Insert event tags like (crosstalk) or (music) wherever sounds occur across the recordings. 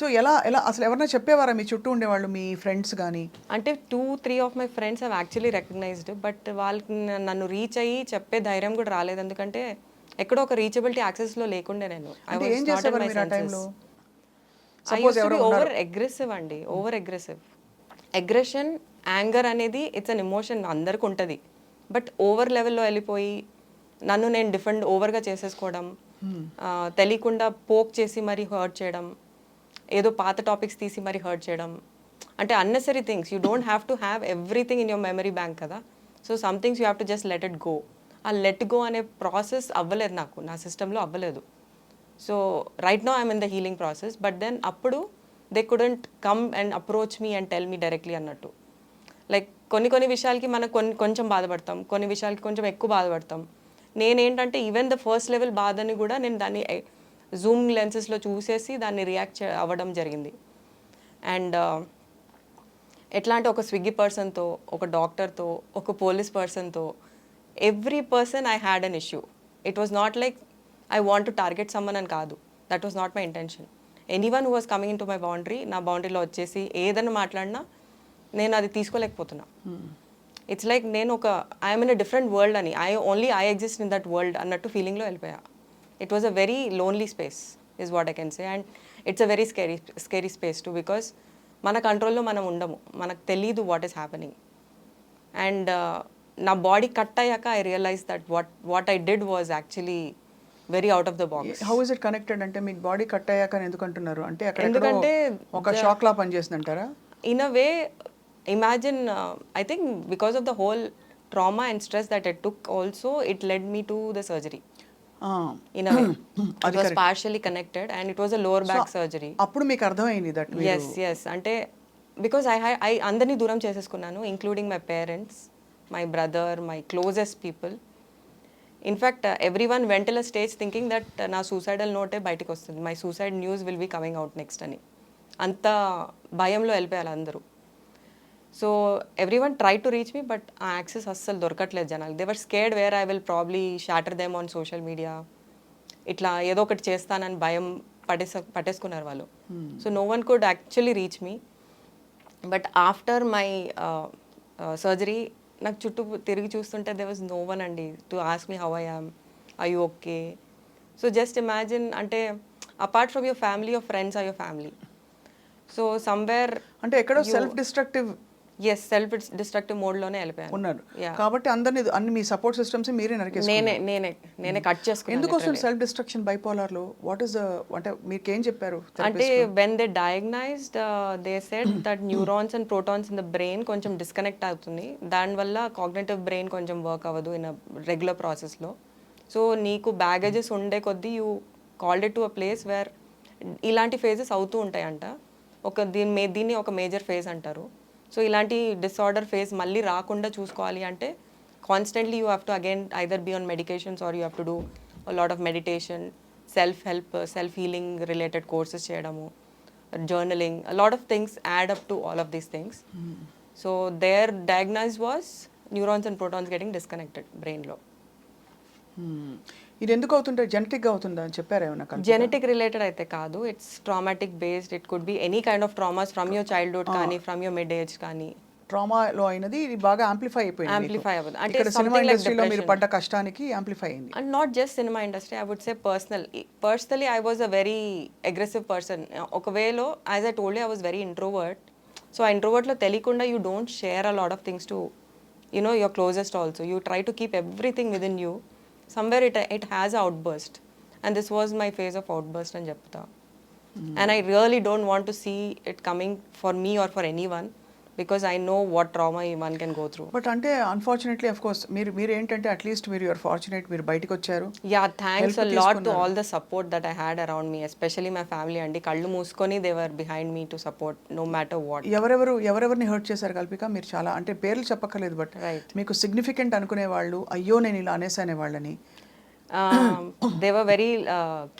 So ఎలా ఎలా అసలు ఎవరైనా చెప్పేవారా మీ చుట్టూ ఉండేవాళ్ళు మీ ఫ్రెండ్స్ కానీ అంటే two three of my friends have actually recognized but వాళ్ళకి నన్ను రీచ్ అయ్యి చెప్పే ధైర్యం కూడా రాలేదు. ఎందుకంటే ఎక్కడో ఒక రీచబిలిటీ యాక్సెస్లో లేకుండే నేను. అంటే ఏం చేసేవారు మీరు ఆ టైంలో ఓవర్ అగ్రెసివ్ అండి ఓవర్ అగ్రెసివ్ అగ్రెషన్ యాంగర్ అనేది ఇట్స్ అన్ ఎమోషన్ అందరికి ఉంటుంది. బట్ ఓవర్ లెవెల్లో వెళ్ళిపోయి నన్ను నేను డిఫెండ్ ఓవర్గా చేసేసుకోవడం ఆ, తెలియకుండా పోక్ చేసి మరీ హర్ట్ చేయడం ఏదో పాత టాపిక్స్ తీసి మరీ హర్ట్ చేయడం. అంటే unnecessary things you don't have to have everything in your memory bank కదా. So some things you have to just let it go ఆ లెట్ గో అనే ప్రాసెస్ అవ్వలేదు నాకు. నా సిస్టంలో అవ్వలేదు. So right now I'm in the healing process but then అప్పుడు they couldn't come and approach me and tell me directly అన్నట్టు. Like కొన్ని కొన్ని విషయాలకి మనం కొన్ని కొంచెం బాధపడతాం. కొన్ని విషయాలకి కొంచెం ఎక్కువ బాధపడతాం. నేనేంటంటే ఈవెన్ ద ఫస్ట్ లెవెల్ బాధని కూడా నేను దాన్ని జూమ్ లెన్సెస్లో చూసేసి దాన్ని రియాక్ట్ అవ్వడం జరిగింది. అండ్ ఎట్లా అంటే ఒక స్విగ్గీ పర్సన్తో ఒక డాక్టర్తో ఒక పోలీస్ పర్సన్తో every person I had an issue it was not like I want to target someone అని కాదు. That was not my intention anyone who was coming in to my boundary నా బౌండరీలో వచ్చేసి ఏదైనా మాట్లాడినా నేను అది తీసుకోలేకపోతున్నా. ఇట్స్ లైక్ నేను ఒక I'm in a different world అని I only I exist in that world అన్నట్టు ఫీలింగ్లో వెళ్ళిపోయా. It was a very lonely space is what I can say and it's a very scary scary space too because మన కంట్రోల్లో మనం ఉండము. మనకు తెలీదు వాట్ ఈస్ హ్యాపెనింగ్ అండ్ నా బాడీ కట్ అయ్యాక I realize that what what I did was actually very out of the box how is it connected అంటే మీకు బాడీ కట్ అయ్యాక అని ఎందుకు అంటున్నారు? అంటే ఎందుకంటే ఒక షాక్ లా పనిచేస్తుంది అంటారా in a way imagine uh, i think because of the whole trauma and stress that i took also it led me to the (clears throat) was partially connected and it was a lower back surgery. అప్పుడు మీకు అర్థమైంది that yes yes అంటే because I I అందరినీ దూరం చేసేసుకున్నాను including my parents my brother my closest people in fact everyone mental stage thinking that నా suicidal నోటే బయటకు వస్తుంది. My suicide news will be coming out next అని. అంత భయంలో వెళ్ళిపోయారు అందరూ. So everyone try to reach me but ఆ యాక్సెస్ అస్సలు దొరకట్లేదు జనాలు. They were scared where I will probably shatter them on social media ఇట్లా ఏదో ఒకటి చేస్తానని భయం పట్టేస పట్టేసుకున్నారు వాళ్ళు. So no one could actually reach me but after my surgery నాకు చుట్టూ తిరిగి చూస్తుంటే దే వాజ్ నో వన్ అండి. To ask me how I am I you okay so just imagine అంటే apart from your family your friends or your family so somewhere అంటే ఎక్కడో self destructive yes self destructive మోడ్లోనే వెళ్ళిపోయాను. ఉన్నారు. కాబట్టి అందరిని అన్ని మీ సపోర్ట్ సిస్టమ్స్ మీరే నరికేసి నేనే నేనే నేనే కట్ చేసుకున్నాను ఎందుకు వస్తుంది సెల్ఫ్ డిస్ట్రక్షన్ బైపోలార్లో వాట్ ఇస్ అంటే మీకు ఏం చెప్పారు అంటే when they diagnosed they said that neurons and protons in the brain కొంచెం డిస్కనెక్ట్ అవుతుంది. దానివల్ల కాగ్నేటివ్ బ్రెయిన్ కొంచెం వర్క్ అవ్వదు ఇన్ రెగ్యులర్ ప్రాసెస్లో సో నీకు బ్యాగేజెస్ ఉండే కొద్దీ you called to a place where ఇలాంటి ఫేజెస్ అవుతూ ఉంటాయంట. ఒక దీని మే దీన్ని ఒక మేజర్ ఫేజ్ అంటారు. సో ఇలాంటి డిసార్డర్ ఫేజ్ మళ్ళీ రాకుండా చూసుకోవాలి అంటే constantly you have to again either be on medications or you have to do lot of meditation self help self healing related courses చేయడము journaling a lot of things add up to all of these things so their diagnosis was neurons and protons getting disconnected brain లో Hmm. ఇది ఎందుకు అవుతుంటే జెనెటిక్గా అవుతుందా అని చెప్పారా ఏమన్నా? Genetic related అయితే కాదు. It's traumatic based it could be any kind of traumas from your childhood కానీ ఫ్రమ్ యువర్ మిడ్ ఏజ్ కానీ. ట్రామాలో అయినది ఇది బాగా యాంప్లిఫై అయిపోయింది. Amplify అవ్వదు. అంటే సినిమా ఇండస్ట్రీలో మీరు. పడ్డ కష్టానికి యాంప్లిఫై అయింది. And not just cinema industry I would say personal personally I was a very aggressive person ఒక వేలో as I told I was very introvert so ఆ ఇంట్రోవర్ట్లో తెలియకుండా you don't share a lot of things to you know your closest also you try to keep everything within you somewhere it it has outburst. And this was my phase of outburst and japta mm. and i really don't want to see it coming for me or for anyone. Because I know what trauma one can go through but అంటే unfortunately of course మీరు మీరు ఏంటంటే at least మీరు your fortunate మీరు బయటకు వచ్చారు yeah thanks lot to. All the support that I had around me especially my family అండి కళ్ళు మూసుకొని they were behind me to support no matter what ఎవరెవరు ఎవరెవరిని హర్ట్ చేశారు కల్పిక? మీరు చాలా అంటే పేర్లు చెప్పక్కర్లేదు బట్. మీకు సిగ్నిఫికెంట్ అనుకునే వాళ్ళు అయ్యో నేను ఇలా అనేసానే వాళ్ళని. They were very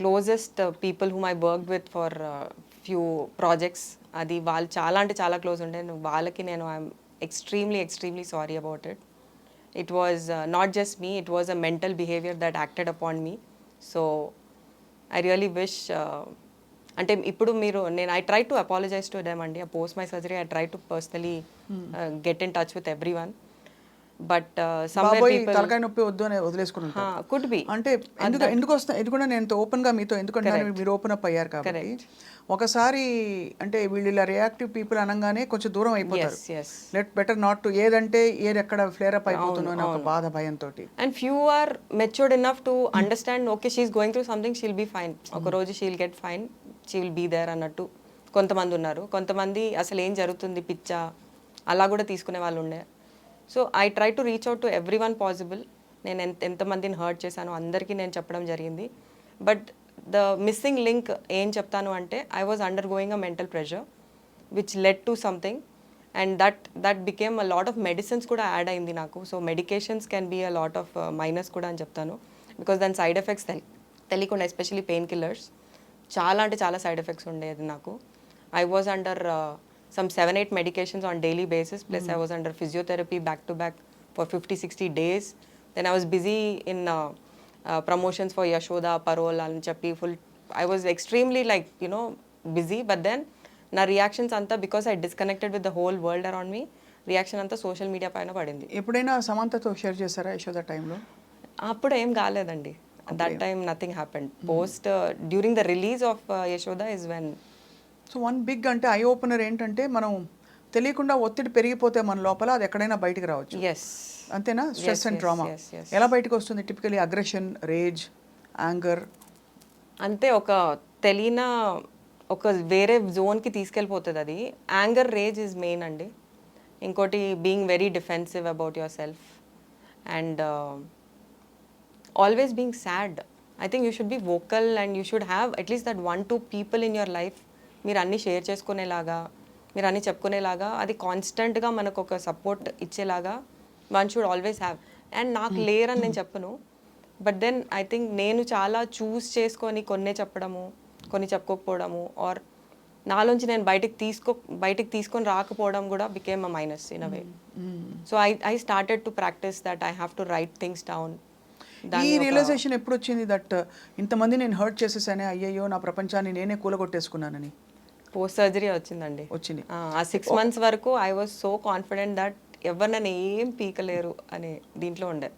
closest people whom I work with for few projects అది వాళ్ళు చాలా అంటే చాలా క్లోజ్ ఉండే. వాళ్ళకి నేను I'm extremely extremely sorry about it it was not just me it was a mental behaviour that acted upon me so I really wish అంటే ఇప్పుడు మీరు నేను I try to apologise to them అండి. Post my surgery I try to personally get in touch with every one but తలకాయ నొప్పి వద్దు అని వదిలేసుకుని ఉంటారు. కుడ్ బి అంటే ఎందుకు ఎందుకు వస్తా ఇది కూడా నేను ఓపెన్గా మీతో ఎందుకంటే మీరు ఓపెన్ అప్ అయ్యారు కాబట్టి. ఒకసారి అంటే వీళ్ళు ఇలా రియాక్టివ్ పీపుల్ అనగానే కొంచెం దూరం అయిపోతారు. లెట్ బెటర్ నాట్ టు ఏదంటే ఏది ఎక్కడ ఫ్లేర్ అప్ అయిపోతుందో అని ఒక బాధ భయంతో and few are matured enough to understand okay she's going through something she'll be fine ఒక రోజు she'll get fine she will be there అన్నట్టు కొంతమంది ఉన్నారు. కొంతమంది అసలు ఏం జరుగుతుంది పిచ్చా? అలా కూడా తీసుకునే వాళ్ళు ఉండే. So I try to reach out to every one possible నేను ఎంత ఎంతమందిని హర్ట్ చేశానో అందరికీ నేను చెప్పడం జరిగింది. బట్ ద మిస్సింగ్ లింక్ ఏం చెప్తాను అంటే I was undergoing a mental pressure which led to something and that that became a lot of medicines కూడా యాడ్ అయింది నాకు. So medications can be a lot of minus కూడా అని చెప్తాను. బికాస్ దాని సైడ్ ఎఫెక్ట్స్ తెలి తెలియకుండా ఎస్పెషలీ పెయిన్ కిల్లర్స్ చాలా అంటే చాలా సైడ్ ఎఫెక్ట్స్ ఉండేది నాకు. I was under some seven eight medications on daily basis plus I was under physiotherapy back to back for fifty sixty days then I was busy in promotions for Yashoda parole అని చెప్పి full I was extremely like you know busy but then నా reactions అంతా because I disconnected with the whole world around me reaction అంతా social media పైన పడింది. ఎప్పుడైనా సమంతతో share చేశారా యశోద టైంలో అప్పుడు ఏం కాలేదండి. That time nothing happened post during the release of Yashoda is when so one big అంటే ఐ ఓపెనర్ ఏంటంటే మనం తెలియకుండా ఒత్తిడి పెరిగిపోతే మన లోపల అది ఎక్కడైనా బయటికి రావచ్చు. అంతేనా? Stress and drama. ఎలా బయటకు వస్తుంది? టిపికలీ అగ్రెషన్ రేజ్ యాంగర్ అంతే ఒక తెలియన ఒక వేరే జోన్కి తీసుకెళ్ళిపోతుంది అది. యాంగర్ రేజ్ ఇస్ మెయిన్ అండి. ఇంకోటి being very defensive about yourself and always being sad I think you should be vocal and you should have at least that one two people in your life మీరు అన్నీ share చేసుకునేలాగా మీరు అన్నీ చెప్పుకునేలాగా అది కాన్స్టెంట్గా మనకు ఒక support ఇచ్చేలాగా one should always have and నాకు లేరని నేను చెప్పను. బట్ దెన్ ఐ థింక్ నేను చాలా చూస్ చేసుకొని కొన్నే చెప్పడము కొన్ని చెప్పుకోకపోవడము ఆర్ నాలోంచి నేను బయటికి తీసుకో బయటికి తీసుకొని రాకపోవడం కూడా became a minus in a way so I I started to practise that I have to write things down ఈ రియలైజేషన్ ఎప్పుడు వచ్చింది దట్ ఇంతమంది నేను హర్ట్ చేసేసానే అయ్యయ్యో నా ప్రపంచాన్ని నేనే కూలగొట్టేసుకున్నానని? పోస్ట్ సర్జరీ వచ్చిందండి. వచ్చింది. ఆ, సిక్స్ మంత్స్ వరకు I was so confident that ఎవరు నన్ను ఏం పీకలేరు అనే దీంట్లో ఉండే.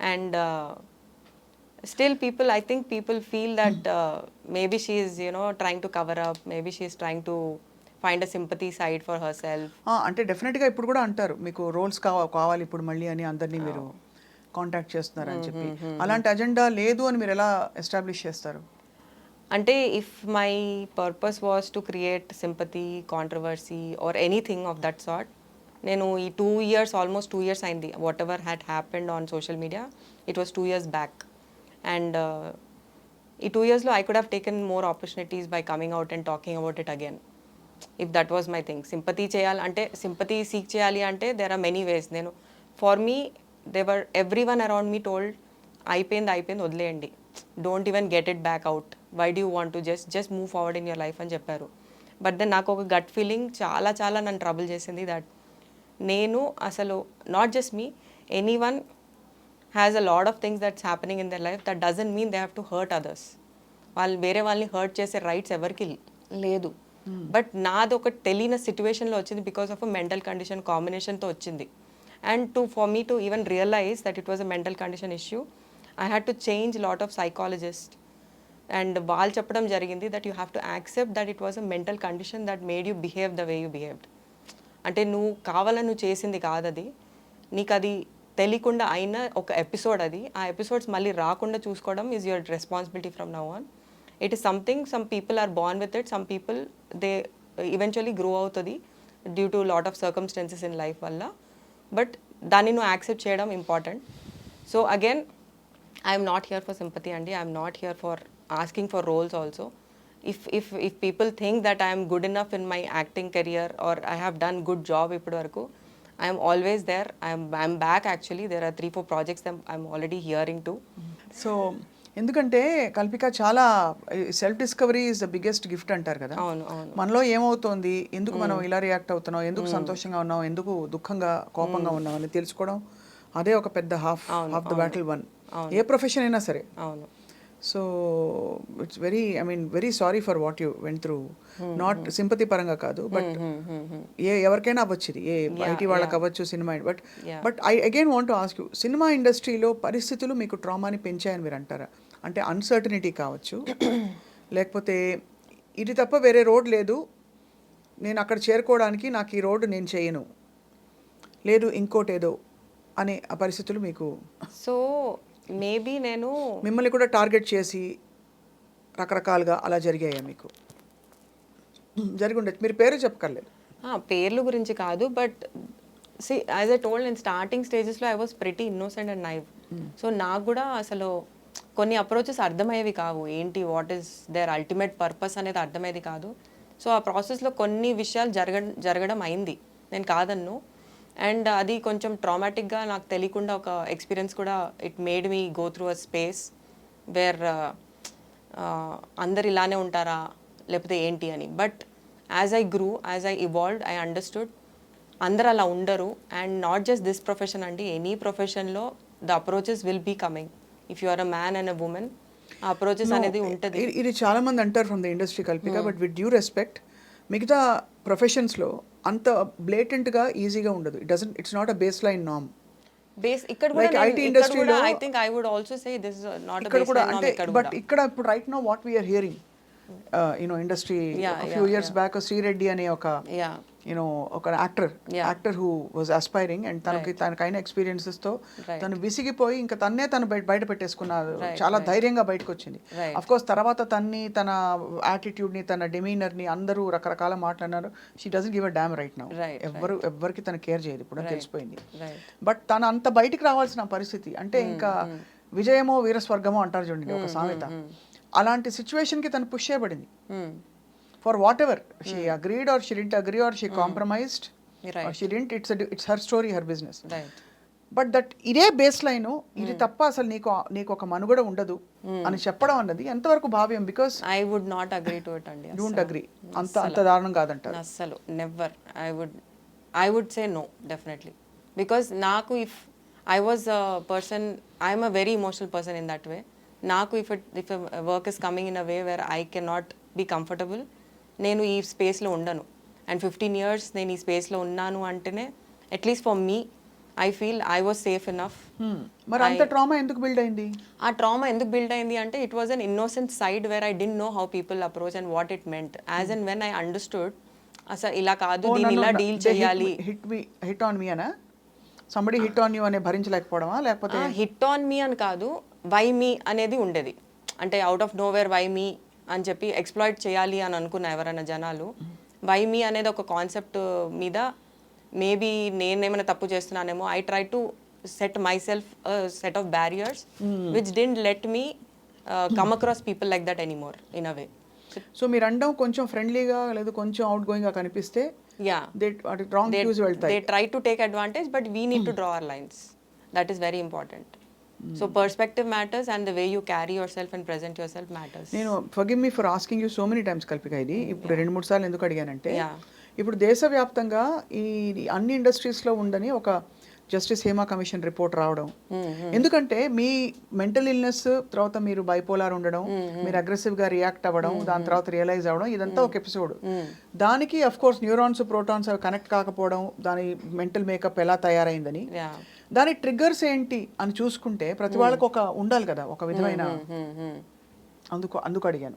And still people I think people feel that maybe she's you know trying to cover up maybe she's trying to find a sympathy side for herself అంటే డెఫినెట్గా ఇప్పుడు కూడా అంటారు. మీకు రోల్స్ కావా కావాలి ఇప్పుడు మళ్ళీ అని అందరినీ మీరు కాంటాక్ట్ చేస్తున్నారు అని చెప్పి అలాంటి అజెండా లేదు అని మీరు ఎలా ఎస్టాబ్లిష్ చేస్తారు? అంటే if my purpose was to create sympathy controversy or anything of that sort నేను ఈ two years almost two years అయింది. Whatever had happened on social media it was two years back and ఈ two ఇయర్స్లో I could have taken more opportunities by coming out and talking about it again if that was my thing sympathy చేయాలి అంటే sympathy seek చేయాలి అంటే there are many ways నేను for me they were every one around me told అయిపోయింది అయిపోయింది వదిలేయండి. Don't even get it back out why do want to just just move forward in your life అని చెప్పారు. But then నాకు ఒక gut feeling చాలా చాలా నన్ను ట్రబుల్ చేసింది దట్ నేను అసలు not just me any one has a lot of things that's happening in their life that doesn't mean they have to hurt others వాళ్ళు వేరే వాళ్ళని హర్ట్ చేసే రైట్స్ ఎవరికి లేదు. బట్ నాది ఒక తెలియని సిచ్యువేషన్లో వచ్చింది because of a mental condition కాంబినేషన్తో వచ్చింది. And to for me to even realise that it was a mental condition issue I had to change lot of psychologist and వాళ్ళు చెప్పడం జరిగింది that you have to accept that it was a mental condition that made you behave the way you behaved అంటే నువ్వు కావాలని నువ్వు చేసింది కాదు అది. నీకు అది తెలియకుండా అయిన ఒక ఎపిసోడ్ అది. ఆ ఎపిసోడ్స్ మళ్ళీ రాకుండా చూసుకోవడం is your responsibility from now on it is something some people are born with it some people they eventually grow అవుతుంది due to lot of circumstances in life వల్ల. బట్ దాన్ని నువ్వు యాక్సెప్ట్ చేయడం important so again I'm not here for sympathy అండి I'm not here for asking for roles also if if if people think that I'm good enough in my acting career or I have done good job ఇప్పటి వరకు I'm always there I'm I'm back actually there are three four projects I'm already hearing to so ఎందుకంటే కల్పిక చాలా self discovery is the biggest gift అంటారు కదా. మనలో ఏమవుతోంది? ఎందుకు మనం ఇలా రియాక్ట్ అవుతున్నాం? ఎందుకు సంతోషంగా ఉన్నాం? ఎందుకు దుఃఖంగా కోపంగా ఉన్నాం? అని తెలుసుకోవడం అదే ఒక పెద్ద half half the battle won A profession అయినా సరే. అవును. So it's very I mean very sorry for what you went through not sympathy పరంగా కాదు బట్ ఏ ఎవరికైనా అవ్వచ్చు ఇది ఏ ఐటీ వాళ్ళకి అవ్వచ్చు cinema. But but I again want ask you cinema ఇండస్ట్రీలో పరిస్థితులు మీకు ట్రామాని పెంచాయని మీరు అంటారా? అంటే అన్సర్టనిటీ కావచ్చు (coughs) లేకపోతే ఇది తప్ప వేరే రోడ్ లేదు నేను అక్కడ చేరుకోవడానికి నాకు ఈ రోడ్డు నేను చేయను లేదు ఇంకోటి ఏదో అనే ఆ పరిస్థితులు మీకు సో మేబీ నేను మిమ్మల్ని కూడా టార్గెట్ చేసి రకరకాలుగా అలా జరిగాయా మీకు? జరిగి ఉండొచ్చు మీరు పేరు చెప్పకర్లేదు పేర్ల గురించి కాదు but see as I told నేను స్టార్టింగ్ స్టేజెస్లో I was pretty innocent and naive so నాకు కూడా అసలు కొన్ని అప్రోచెస్ అర్థమయ్యేవి కావు. ఏంటి what is their ultimate purpose అనేది అర్థమయ్యేది కాదు. సో ఆ ప్రాసెస్లో కొన్ని విషయాలు జరగ జరగడం అయింది. నేను కాదన్ను. అండ్ అది కొంచెం ట్రామాటిక్గా నాకు తెలియకుండా ఒక ఎక్స్పీరియన్స్ కూడా it made me go through a space where అందరు ఇలానే ఉంటారా? లేకపోతే ఏంటి అని. But as I grew as I evolved I understood అందరు అలా ఉండరు. And not just this profession అండి ఎనీ ప్రొఫెషన్లో the approaches will be coming if you are a man and a woman ఆ అప్రోచెస్ అనేది ఉంటుంది. ఇది- ఇది చాలా మంది అంటారు from the industry Kalpika but with due respect మిగతా ప్రొఫెషన్స్లో అంత బ్లేటెంట్గా ఈజీగా ఉండదు. It doesn't it's not a baseline NAM base ఇక్కడ Like కూడా IT industry లో- I think I would also say this is not ఇక్కడ కూడా అంటే బట్ కూడా. ఇక్కడ ఇప్పుడు right now what we are hearing you know industry few years back Sri Reddy అనే ఒక యా యూనో ఒక actor. Actor who was aspiring and తనకి తనకైన ఎక్స్పీరియన్సెస్తో తను విసిగిపోయి ఇంకా తన్నే తను బయట బయట పెట్టేసుకున్నారు. చాలా ధైర్యంగా బయటకు వచ్చింది కోర్స్ తర్వాత తన్ని తన యాటిట్యూడ్ని తన డెమీనర్ని అందరూ రకరకాల మాట్లాడినారు. She doesn't give a damn right now Right, ఎవ్వరు ఎవ్వరికి తన కేర్ చేయదు. ఇప్పుడు తెలిసిపోయింది. బట్ తను అంత బయటికి రావాల్సిన పరిస్థితి అంటే ఇంకా విజయమో వీరస్వర్గమో అంటారు చూడండి ఒక సామెత. అలాంటి సిచ్యువేషన్కి తను పుష్ చేయబడింది. For whatever she agreed or she didn't agree or she compromised. She didn't it's it's her story her business but that ఇదే బేస్ లైన్ ఇది తప్ప అసలు నీకు నీకు ఒక మనుగడ ఉండదు అని చెప్పడం అన్నది ఎంతవరకు భావ్యం? Because I would not agree to it అండి (laughs) డోంట్ అగ్రీ అంత అంత దారుణం కాదంటారు. అస్సలు. Never I would I would say no definitely because నాకు if I was a person I'm a very emotional person in that way నాకు if it if work is coming in a way where I can not be comfortable నేను ఈ స్పేస్లో ఉండను. And fifteen years నేను ఈ స్పేస్లో ఉన్నాను అంటేనే at least for me I feel I was safe enough. మరి అంత ట్రామా ఎందుకు బిల్డ్ అయింది? ఆ ట్రామా ఎందుకు బిల్డ్ అయింది అంటే it was an innocent side where I didn't know how people approach and what it meant as and when I understood అసలు ఇలా కాదు దీన్ని ఇలా డీల్ చేయాలి. Hit me hit on me అనా? సంబడి హిట్ ఆన్ యూ అనే భరించలేకపోవడమా? లేకపోతే హిట్ ఆన్ మీ అని కాదు వై మీ అనేది ఉండేది. అంటే out of nowhere why me అని చెప్పి ఎక్స్ప్లాయిట్ చేయాలి అని అనుకున్న ఎవరైనా జనాలు వై మీ అనేది ఒక కాన్సెప్ట్ మీద మేబీ నేనేమైనా తప్పు చేస్తున్నానేమో I try to set myself set of barriers which didn't let me come across people like that anymore in a way so మీరు అండం కొంచెం ఫ్రెండ్లీగా లేదా కొంచెం అవుట్ గోయింగ్గా కనిపిస్తే యా దే రాంగ్ వ్యూస్ వెళ్తాయి. they try to take advantage but we need to draw our lines. That very important so perspective matters and the way you carry yourself and present yourself matters. నేను forgive me for asking you so many times Kalpika ఇది. ఇప్పుడు రెండు మూడు సార్లు ఎందుకు అడిగానంటే. ఇప్పుడు దేశవ్యాప్తంగా ఈ అన్ని ఇండస్ట్రీస్లో ఉందని ఒక జస్టిస్ హేమా కమిషన్ రిపోర్ట్ రావడం. ఎందుకంటే మీ మెంటల్ ఇల్నెస్ తర్వాత మీరు బైపోలార్ ఉండడం మీరు అగ్రెసివ్గా రియాక్ట్ అవ్వడం దాని తర్వాత రియలైజ్ అవ్వడం ఇదంతా ఒక ఎపిసోడ్ దానికి అఫ్ కోర్స్ న్యూరాన్స్ ప్రోటాన్స్ అవి కనెక్ట్ కాకపోవడం దాని మెంటల్ మేకప్ ఎలా తయారైందని. దాని ట్రిగ్గర్స్ ఏంటి అని చూసుకుంటే ప్రతి వాళ్ళకి ఒక ఉండాలి కదా ఒక విధమైన అందుకు అందుకు అడిగాను.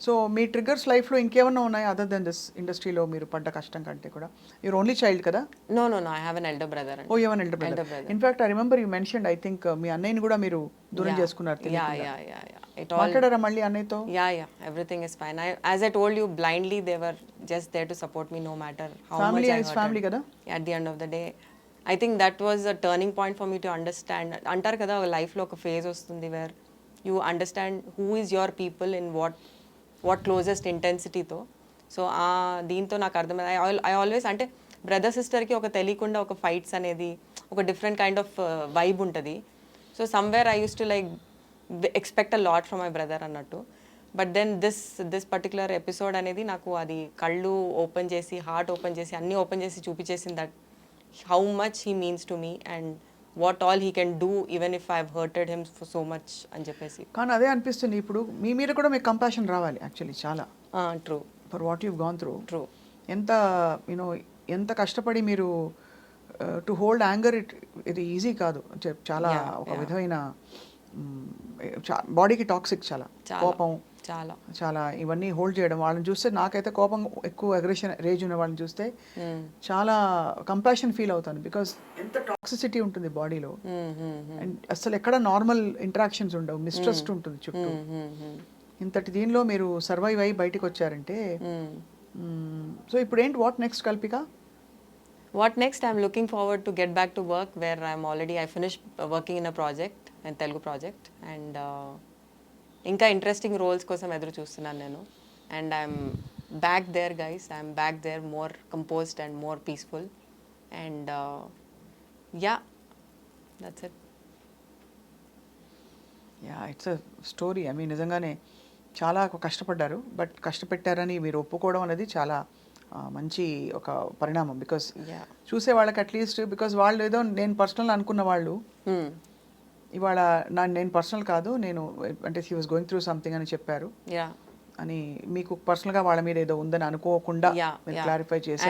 సో మీ ట్రిగ్గర్స్ లైఫ్లో ఇంకేమన్నా ఉన్నాయి అదర్ దెన్ దిస్ ఇండస్ట్రీలో మీరు పడ్డ కష్టం కంటే కూడా? యూర్ ఓన్లీ చైల్డ్ కదా? No no I have an elder brother oh you have elder brother in I remember you mentioned I think మీ అన్నయ్యని కూడా మీరు దూరం చేసుకున్నారు yeah yeah yeah it all మాట్లాడారా మళ్ళీ అన్నయ్యతో? Yeah yeah everything is fine I as blindly they just there to support me no family కదా? Yeah they I think that was a turning point for me to understand అంటారు కదా లైఫ్లో ఒక phase వస్తుంది where you understand who is your people in what what closest ఇంటెన్సిటీతో so ఆ దీంతో నాకు అర్థమైంది. ఐ ఆల్వేస్ అంటే బ్రదర్ సిస్టర్కి ఒక తెలియకుండా ఒక ఫైట్స్ అనేది ఒక డిఫరెంట్ కైండ్ ఆఫ్ వైబ్ ఉంటుంది. So somewhere I use to like expect a lot from my brother అన్నట్టు. But then this this particular episode అనేది నాకు అది కళ్ళు ఓపెన్ చేసి హార్ట్ ఓపెన్ చేసి అన్నీ ఓపెన్ చేసి చూపించేసింది. That how much he means to me and what all he can do even if I hurted him for so much అని చెప్పేసి. కానీ అదే అనిపిస్తుంది ఇప్పుడు మీ మీద కూడా మీకు కంపాషన్ రావాలి యాక్చువల్లీ చాలా. True for what you gone through true ఎంత యూనో ఎంత కష్టపడి మీరు టు హోల్డ్ యాంగర్ ఇట్ ఇది ఈజీ కాదు. చాలా ఒక విధమైన బాడీకి టాక్సిక్ చాలా. కోపం. చాలా. చాలా ఇవన్నీ హోల్డ్ చేయడం. వాళ్ళని చూస్తే నాకైతే కోపం ఎక్కువ అగ్రెషన్ రేజ్ ఉన్న వాళ్ళని చూస్తే చాలా కంపాషన్ ఫీల్ అవుతాను. బికాస్ ఎంత టాక్సిసిటీ ఉంటుంది బాడీలో. అండ్ అసలు ఎక్కడ నార్మల్ ఇంటరాక్షన్స్ ఉండవు. మిస్ట్రస్ట్ ఉంటుంది చుట్టూ. ఇంతటి దీనిలో మీరు సర్వైవ్ అయ్యి బయటికి వచ్చారంటే సో ఇప్పుడు ఏంటి what next Kalpika? What next? I'm looking forward to get back to work where I'm already I finished uh, working in a Telugu project, and uh, ఇంకా ఇంట్రెస్టింగ్ రోల్స్ కోసం ఎదురు చూస్తున్నాను నేను. And I'm back there guys I'm back there more composed and more peaceful and yeah that's it yeah it's a story I mean నిజంగానే చాలా కష్టపడ్డారు. But కష్టపెట్టారని మీరు ఒప్పుకోవడం అనేది చాలా మంచి ఒక పరిణామం. బికాస్. చూసే వాళ్ళకి అట్లీస్ట్ బికాస్ వాళ్ళు ఏదో నేను పర్సనల్ అనుకున్న వాళ్ళు. ఇవాళ నా నేను పర్సనల్ కాదు నేను అంటే he was going through something అని చెప్పారు. యా అని మీకు పర్సనల్గా వాళ్ళ మీద ఏదో ఉందని అనుకోకుండా. క్లారిఫై చేసి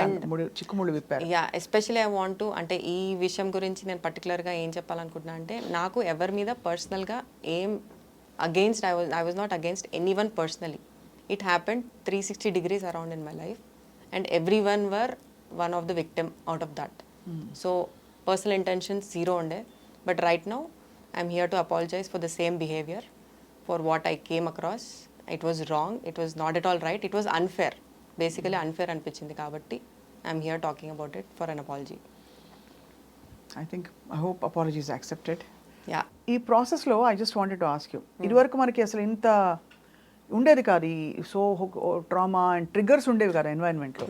చిక్కుముళ్ళు విప్పారు. Yeah especially I want to అంటే ఈ విషయం గురించి నేను పర్టికులర్గా ఏం చెప్పాలనుకుంటున్నా అంటే నాకు ఎవరి మీద పర్సనల్గా ఏం against I was I was not against anyone personally it happened three sixty degrees around in my life and everyone were one of the victim out of that so personal intentions zero ఉండే. But right now I'm here to apologize for the same behaviour for what I came across it was wrong it was not at all right it was unfair basically unfair అనిపించింది కాబట్టి I'm here talking about it for an apology I think I hope apologies accepted yeah ఈ ప్రాసెస్లో I just wanted to ask you ఇదివరకు మనకి అసలు ఇంత ఉండేది కాదు ఈ సో ట్రామా అండ్ ట్రిగర్స్ ఉండేవి కదా ఎన్వైరన్మెంట్లో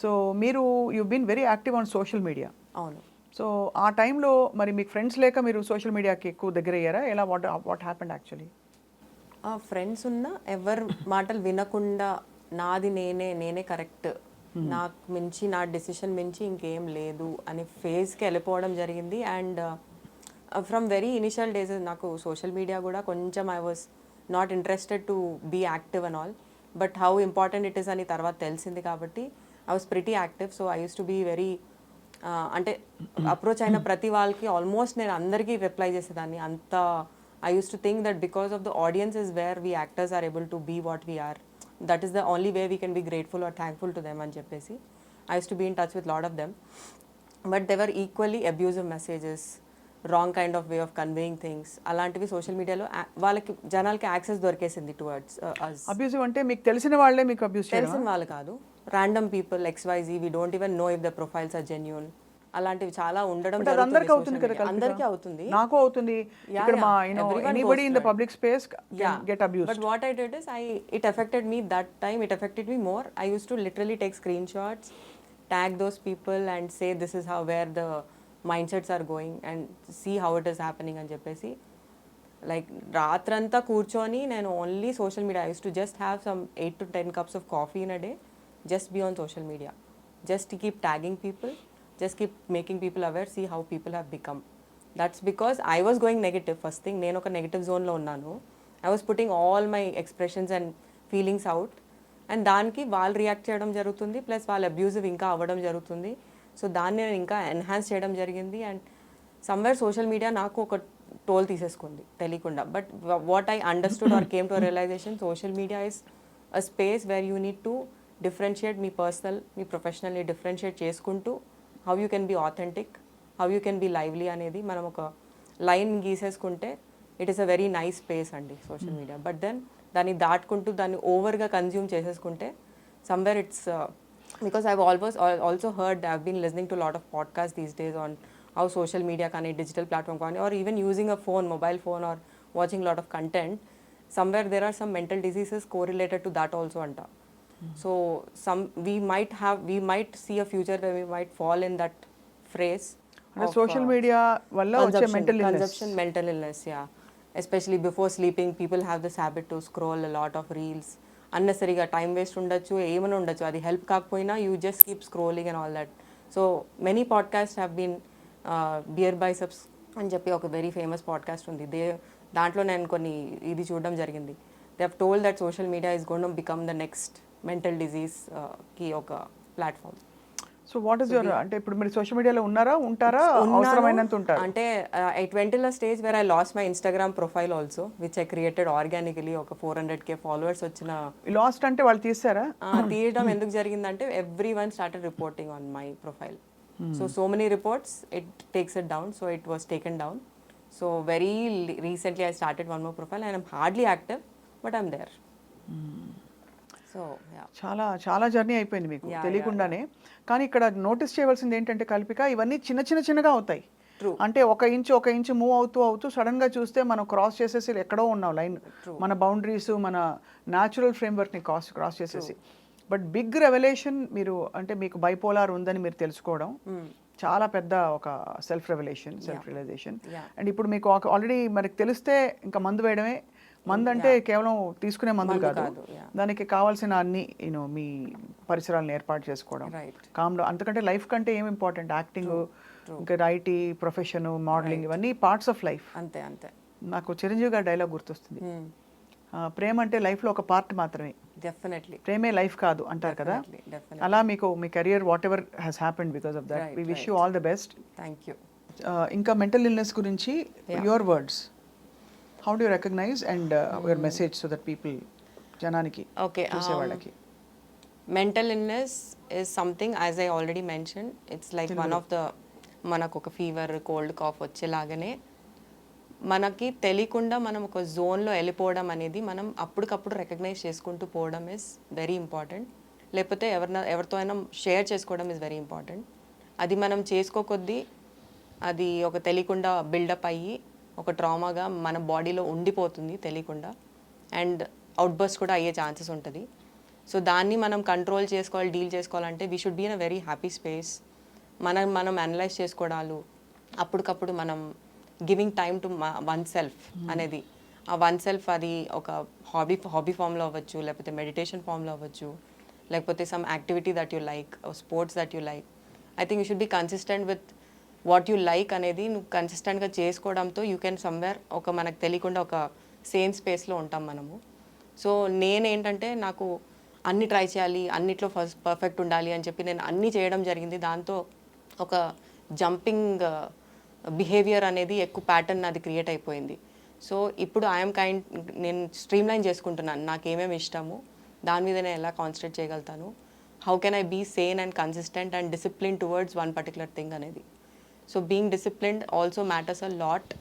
సో మీరు you been very active on social media అవును. సో ఆ టైంలో మరి మీకు ఫ్రెండ్స్ లేక మీరు సోషల్ మీడియాకి ఎక్కువ దగ్గర అయ్యారా ఎలా వాట్ వాట్ హ్యాపెండ్ యాక్చువల్లీ? ఆ ఫ్రెండ్స్ ఉన్న ఎవరు మాటలు వినకుండా నాది నేనే నేనే కరెక్ట్. నాకు మించి నా డెసిషన్ మించి ఇంకేం లేదు అనే ఫేజ్కి వెళ్ళిపోవడం జరిగింది. And from very initial days నాకు సోషల్ మీడియా కూడా కొంచెం I was not interested to be active and all. But how important it is అని తర్వాత తెలిసింది కాబట్టి I was pretty active. So I use to be very అంటే approach అయిన ప్రతి వాళ్ళకి ఆల్మోస్ట్ నేను అందరికీ రిప్లై చేసేదాన్ని. అంత I use to think that because of the audience is where we actors are able to be what we are that is the only way we can be grateful or thankful to them అని చెప్పేసి I use to be in touch with lot of them but there were equally abusive messages wrong kind of way of conveying things అలాంటివి social మీడియాలో వాళ్ళకి జనాలకి access దొరికేసింది towards us abusive అంటే మీకు తెలిసిన వాళ్ళే మీకు అబ్యూస్ తెలిసిన వాళ్ళు కాదు. Random people XYZ we don't even know if the profiles are genuine అలాంటివి చాలా ఉండడం అందరికీ అవుతుంది కదా? అందరికీ అవుతుంది నాకు అవుతుంది ఇక్కడ మా anybody in the. Public space get abuse But what I did is I it affected me that time. It affected me more. I used to literally take screenshots, tag those people, and say this is how where the mindsets are going and see how it is happening అని చెప్పేసి like రాత్రంతా కూర్చొని నేను only social media use to just have some eight to ten cups of coffee in a day just be on social media just keep tagging people just keep making people aware see how people have become that's because I was going negative first thing నేను ఒక negative జోన్లో ఉన్నాను. I was putting all my expressions and feelings out and దానికి వాళ్ళు react చేయడం జరుగుతుంది plus వాళ్ళు abusive ఇంకా అవ్వడం జరుగుతుంది. సో దాన్ని నేను ఇంకా ఎన్హాన్స్ చేయడం జరిగింది. అండ్ సమ్వేర్ సోషల్ మీడియా నాకు ఒక టోల్ తీసేసుకుంది తెలియకుండా. But what I understood or came to realization social media is a space where you need to differentiate me personal me ప్రొఫెషనల్ని differentiate చేసుకుంటూ how you can be authentic how you can be lively అనేది మనం ఒక line గీసేసుకుంటే it is a very nice space అండి social media but then దాన్ని దాటుకుంటూ దాన్ని ఓవర్గా consume చేసేసుకుంటే somewhere it's because I almost also heard I've been listening to lot of podcast these days on how social media కానీ digital platform కానీ or even using a phone mobile phone or watching lot of content somewhere there are some mental diseases correlated to that also అంట. So some we might have we might see a future way we might fall in that phrase అంటే social media వల్ల వచ్చే mental consumption mental illness yeah. Especially before sleeping people have this habit to scroll a lot of reels. అన్నెసరీగా time waste ఉండొచ్చు ఏమైనా ఉండొచ్చు. అది help కాకపోయినా you just keep scrolling and all that so many podcast have been Beer Biceps అని చెప్పి ఒక very famous podcast ఉంది. దే దాంట్లో నేను కొన్ని ఇది చూడడం జరిగింది. They have told that social media is gone become the next mental డిజీజ్కి ఒక platform so what is your అంటే ఇప్పుడు మీరు సోషల్ మీడియాలో ఉన్నారా ఉంటారా? అవసరమైనంత ఉంటారు. అంటే ఐ ట్వంటీలో stage where I lost my Instagram profile also which I created organically ఒక ఫోర్ హండ్రెడ్ కే ఫాలోవర్స్ వచ్చిన లాస్ట్ అంటే వాళ్ళు తీసారా? తీయడం ఎందుకు జరిగిందంటే everyone started reporting on my profile so so many reports it takes it down so it was taken down so very recently I started one more profile I'm hardly active but I'm there so చాలా చాలా journey అయిపోయింది మీకు. తెలియకుండానే. కానీ ఇక్కడ notice చేయవలసింది ఏంటంటే కల్పిక ఇవన్నీ చిన్న చిన్న చిన్నగా అవుతాయి. అంటే ఒక ఇంచు ఒక ఇంచు మూవ్ అవుతూ అవుతూ సడన్గా చూస్తే మనం క్రాస్ చేసేసి ఎక్కడో ఉన్నాం లైన్. మన బౌండరీస్ మన న్యాచురల్ ఫ్రేమ్వర్క్ని క్రాస్ క్రాస్ చేసేసి. బట్ బిగ్ రెవల్యూషన్ మీరు అంటే మీకు బైపోలార్ ఉందని మీరు తెలుసుకోవడం చాలా పెద్ద ఒక self revolution self realization. And ఇప్పుడు మీకు ఆల్రెడీ మనకి తెలిస్తే ఇంకా మందు వేయడమే మందు అంటే కేవలం తీసుకునే మందులు కాదు. దానికి కావాల్సిన అన్ని యూనో మీ పరిసరాలను ఏర్పాటు చేసుకోవడం. Right. కామ్ అంతకంటే లైఫ్ కంటే ఏం ఇంపార్టెంట్ యాక్టింగ్ ఇంకా ఐటీ ప్రొఫెషన్ మోడలింగ్ ఇవన్నీ పార్ట్స్ ఆఫ్ లైఫ్ అంతే అంతే. నాకు చిరంజీవి గారి డైలాగ్ గుర్తొస్తుంది. Hmm. ప్రేమ అంటే లైఫ్లో ఒక పార్ట్ మాత్రమే. డెఫినెట్లీ ప్రేమే లైఫ్ కాదు అంటారు కదా. అలా మీకు మీ career whatever has happened because of that we wish you all the best thank you ఇంకా మెంటల్ ఇల్నెస్ గురించి your words how do recognise and your message so that people జనానికి Okay, చూసే వాళ్ళకి mental illness is something as I already mention it's like one of the మనకు ఒక fever cold cough వచ్చేలాగానే మనకి తెలియకుండా మనం ఒక జోన్లో వెళ్ళిపోవడం అనేది మనం అప్పటికప్పుడు రికగ్నైజ్ చేసుకుంటూ పోవడం ఇస్ వెరీ ఇంపార్టెంట్ లేకపోతే ఎవరిన ఎవరితో అయినా షేర్ చేసుకోవడం ఇస్ వెరీ ఇంపార్టెంట్ అది మనం చేసుకోకొద్దీ అది ఒక తెలియకుండా బిల్డప్ అయ్యి ఒక ట్రామాగా మన బాడీలో ఉండిపోతుంది తెలియకుండా. అండ్ అవుట్బర్స్ కూడా అయ్యే ఛాన్సెస్ ఉంటుంది. సో దాన్ని మనం కంట్రోల్ చేసుకోవాలి డీల్ చేసుకోవాలంటే we should be in a very happy space మనం మనం అనలైజ్ చేసుకోవడాలు అప్పటికప్పుడు మనం giving time to one self అనేది. ఆ వన్ సెల్ఫ్ అది ఒక హాబీ హాబీ ఫామ్లో అవ్వచ్చు లేకపోతే మెడిటేషన్ ఫామ్లో అవ్వచ్చు లేకపోతే some activity that you like sports that you like I think you should be consistent with what you like అనేది నువ్వు కన్సిస్టెంట్గా చేసుకోవడంతో యూ కెన్ సమ్వేర్ ఒక మనకు తెలియకుండా ఒక సేమ్ స్పేస్లో ఉంటాం మనము. సో నేనేంటంటే నాకు అన్ని ట్రై చేయాలి అన్నిట్లో ఫస్ట్ పర్ఫెక్ట్ ఉండాలి అని చెప్పి నేను అన్నీ చేయడం జరిగింది. దాంతో ఒక జంపింగ్ బిహేవియర్ uh, అనేది ఎక్కువ ప్యాటర్న్ అది క్రియేట్ అయిపోయింది. సో ఇప్పుడు ఐఎమ్ కైండ్ నేను స్ట్రీమ్ లైన్ చేసుకుంటున్నాను. నాకు ఏమేమి ఇష్టము దాని మీద నేను ఎలా కాన్సన్ట్రేట్ చేయగలుగుతాను? How can I be sane and consistent and discipline towards one particular thing అనేది. So being disciplined also matters a lot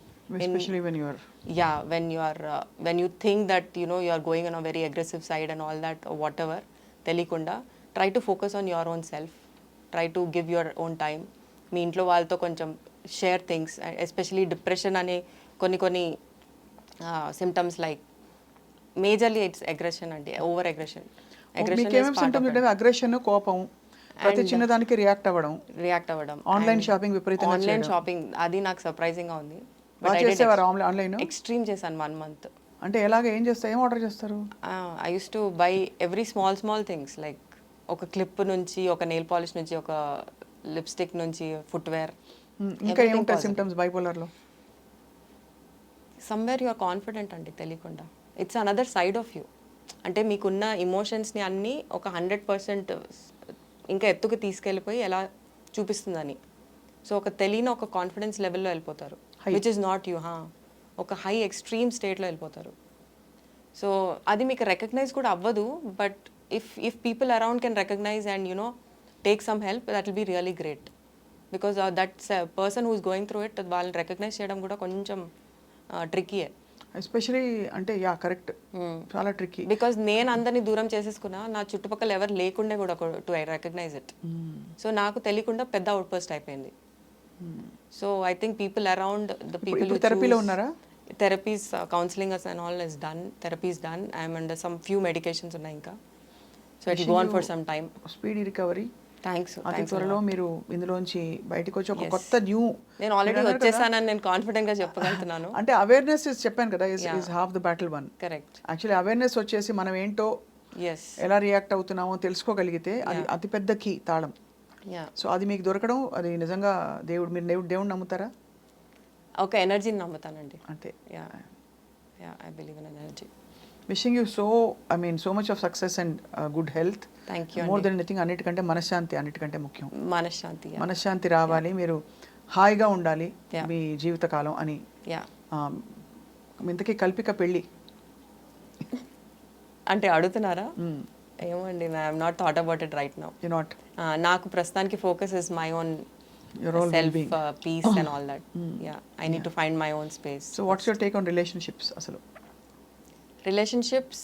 especially when you're yeah when you are uh, when you think that you know you are going on a very aggressive side and all that or whatever తెలియకుండా try to focus on your own self try to give your own time మీ ఇంట్లో వాళ్ళతో కొంచెం share things especially depression అనే కొన్ని కొన్ని symptoms like majorly it's aggression అంటే over aggression aggression కోపం ప్రతి చిన్నదానికి రియాక్ట్ అవ్వడం. రియాక్ట్ అవ్వడం. ఆన్లైన్ షాపింగ్ విపరీతంగా ఆన్లైన్ షాపింగ్ అది నాకు సర్ప్రైజింగ్గా ఉంది. బాగా చేసేవారు ఆన్లైన్ ఎక్స్ట్రీమ్ చేశాను వన్ మంత్ అంటే ఎలాగ ఏం చేస్తారు ఏం ఆర్డర్ చేస్తారు? I use to buy every small small things like ఒక క్లిప్ నుంచి ఒక నెయిల్ పాలిష్ నుంచి ఒక లిప్స్టిక్ నుంచి ఫుట్వేర్ Hmm, ఇంకా ఏముంటాయి సిమ్టమ్స్ బైపోలర్లో సమ్వేర్ యు ఆర్ కాన్ఫిడెంట్ అండి తెలియకుండా. It's another side of you అంటే మీకున్న ఇమోషన్స్ని అన్నీ ఒక హండ్రెడ్ పర్సెంట్ ఇంకా ఎత్తుకు తీసుకెళ్ళిపోయి ఎలా చూపిస్తుందని. సో ఒక తెలియని ఒక కాన్ఫిడెన్స్ లెవెల్లో వెళ్ళిపోతారు. విచ్ ఇస్ నాట్ యూ హా ఒక హై ఎక్స్ట్రీమ్ స్టేట్లో వెళ్ళిపోతారు. సో అది మీకు రికగ్నైజ్ కూడా అవ్వదు but if if people around can recognize and you know take some help that will be really great because that's person who's going through it వాళ్ళని recognise చేయడం కూడా కొంచెం ట్రిక్కీయే ఎస్పెషలీ అంటే యా కరెక్ట్. చాలా ట్రిక్కీ బికాజ్ నేను అందరినీ దూరం చేసేసుకున్నా నా చుట్టుపక్కల ఎవరు లేకుండే కూడా to I recognize it so నాకు తెలియకుండా పెద్ద అవుట్ పోస్ట్ అయిపోయింది so I think people around the people థెరపీలో ఉన్నారా? Therapies counselling and all is done therapies done I'm under some few medications ఉన్నాయి ఇంకా. So it go on for some time speedy recovery thanks అతి త్వరలో మీరు ఇందులోంచి బయటకు వచ్చి ఒక కొత్త న్యూ నేను ఆల్రెడీ వచ్చేసానని నేను కాన్ఫిడెంట్గా చెప్పగలుగుతున్నాను. అంటే అవేర్నెస్ చెప్పాను కదా is is half the battle won correct actually awareness వచ్చేసి మనం ఏంటో ఎలా రియాక్ట్ అవుతున్నామో తెలుసుకోగలిగితే అది అతిపెద్ద కీ తాళం. సో అది మీకు దొరకడం అది నిజంగా దేవుడు మీరు దేవుడు దేవుడు నమ్ముతారా? ఒక ఎనర్జీని నమ్ముతానండి. అంతే. Yeah yeah I believe in energy wishing you so I mean so much of success and good health thank you more than anything అన్నిటికంటే మనశ్శాంతి అన్నిటికంటే ముఖ్యం. మనశ్శాంతి మనశ్శాంతి రావాలి మీరు హాయిగా ఉండాలి Yeah. మీ జీవితకాలం అని. ఇంతకీ కల్పిక పెళ్ళి. అంటే అడుగుతున్నారా? Hmm. ఏమో అండి I'm not thought about it right now you not నాకు ప్రస్తుతానికి focus is my own Your own. Peace and all that yeah I need to find my own space so what's your take on relationships అసలు relationships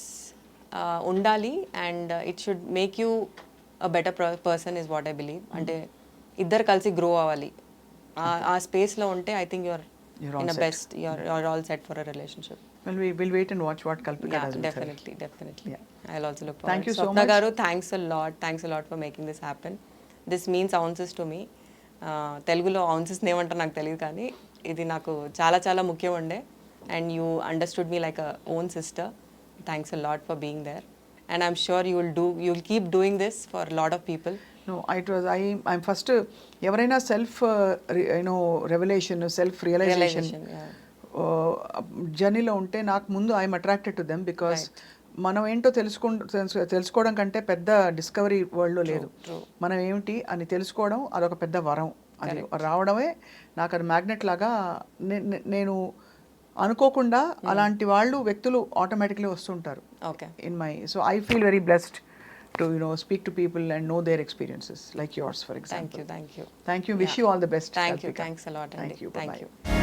ఉండాలి and it should make you a better person is what I believe అంటే ఇద్దరు కలిసి grow అవ్వాలి ఆ- ఆ స్పేస్లో ఉంటే I think your in. Best your your all set for a relationship will we will wait and watch what Kalpika Yeah, does definitely, definitely. Yeah. I'll also look Thank forward. you so Swapna much. Garu, thanks a lot. Thanks a lot for making this happen. This means ounces to me. Uh, తెలుగులో ounces ఏమంటారు నాకు తెలియదు కానీ ఇది నాకు చాలా చాలా ముఖ్యం ఉండే and you understood me like a own sister thanks a lot for being there and I'm sure you will do you will keep doing this for lot of people no it was I I'm first ఎవరైనా self you know revolution self realization జర్నీలో ఉంటే నాకు ముందు I'm attracted to them because మనం ఏంటో తెలుసుకో తెలుసు- తెలుసుకోవడం కంటే పెద్ద డిస్కవరీ వరల్డ్లో లేదు. మనం ఏమిటి అని తెలుసుకోవడం అదొక పెద్ద వరం. అది రావడమే నాకు అది మ్యాగ్నెట్ లాగా నేను అనుకోకుండా అలాంటి వాళ్ళు వ్యక్తులు ఆటోమేటిక్లీ వస్తుంటారు. Okay in my so I feel very blessed to you know speak to people and know their experiences like yours for example thank you thank you thank you wish you all the best thank you thanks a lot thank you thank you